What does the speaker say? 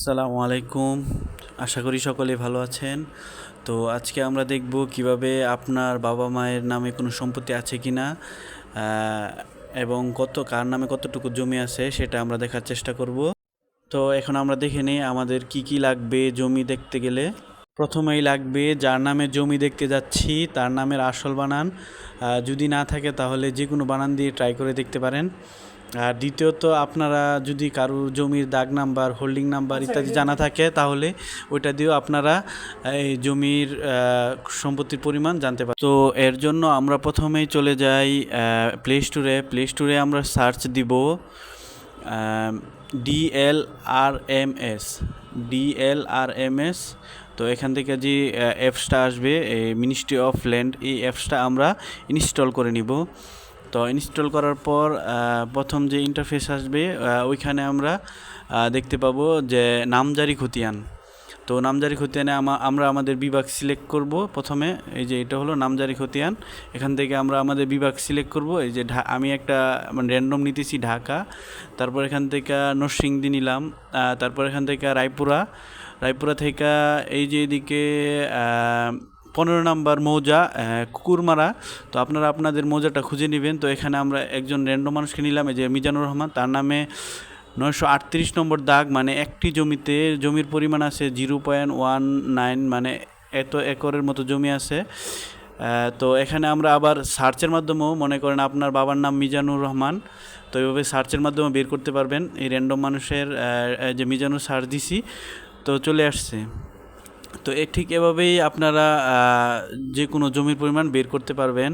আসসালামু আলাইকুম। আশা করি সকলে ভালো আছেন। তো আজকে আমরা দেখব কীভাবে আপনার বাবা মায়ের নামে কোনো সম্পত্তি আছে কি না এবং কত, কার নামে কতটুকু জমি আছে সেটা আমরা দেখার চেষ্টা করব। তো এখন আমরা দেখে নিই আমাদের কি কি লাগবে জমি দেখতে গেলে। প্রথমেই লাগবে যার নামে জমি দেখতে যাচ্ছি তার নামের আসল বানান। যদি না থাকে তাহলে যে কোনো বানান দিয়ে ট্রাই করে দেখতে পারেন। আর দ্বিতীয়ত আপনারা যদি কারোর জমির দাগ নাম্বার হোল্ডিং নাম্বার ইত্যাদি জানা থাকে তাহলে ওইটা দিয়েও আপনারা এই জমির সম্পত্তির পরিমাণ জানতে পারেন তো এর জন্য আমরা প্রথমেই চলে যাই প্লে স্টোরে প্লে স্টোরে আমরা সার্চ দিব ডিএল আর তো এখান থেকে যে অ্যাপসটা আসবে, এই মিনিস্ট্রি অফ ল্যান্ড এই অ্যাপসটা আমরা ইনস্টল করে নিব। তো ইনস্টল করার পর প্রথম যে ইন্টারফেস আসবে ওইখানে আমরা দেখতে পাবো যে নামজারি খতিয়ান। তো নামজারি খতিয়ানে আমা- আমরা আমাদের বিভাগ সিলেক্ট করব প্রথমে। এই যে এটা হলো নামজারি খতিয়ান। এখান থেকে আমরা আমাদের বিভাগ সিলেক্ট করব। এই যে আমি একটা মানে র্যান্ডম নিতেছি ঢাকা। তারপর এখান থেকে নরসিংদী নিলাম। তারপর এখান থেকে রায়পুরা। রায়পুরা থেকে এই যে এদিকে পনেরো নাম্বার মৌজা কুকুরমারা। তো আপনারা আপনাদের মৌজাটা খুঁজে নেবেন। তো এখানে আমরা একজন র্যান্ডম মানুষকে নিলাম। এই যে মিজানুর রহমান। তার নামে নয়শো আটত্রিশ নম্বর দাগ মানে একটি জমিতে জমির পরিমাণ আছে জিরো পয়েন্ট ওয়ান নাইন মানে এত একরের মতো জমি আছে। তো এখানে আমরা আবার সার্চের মাধ্যমেও মনে করেন আপনার বাবার নাম মিজানুর রহমান, তো এইভাবে সার্চের মাধ্যমে বের করতে পারবেন। এই র্যান্ডম মানুষের যে মিজানুর সার্চ দিছি, তো চলে আসছে। তো ঠিক এভাবেই আপনারা যে কোনো জমির পরিমাণ বের করতে পারবেন।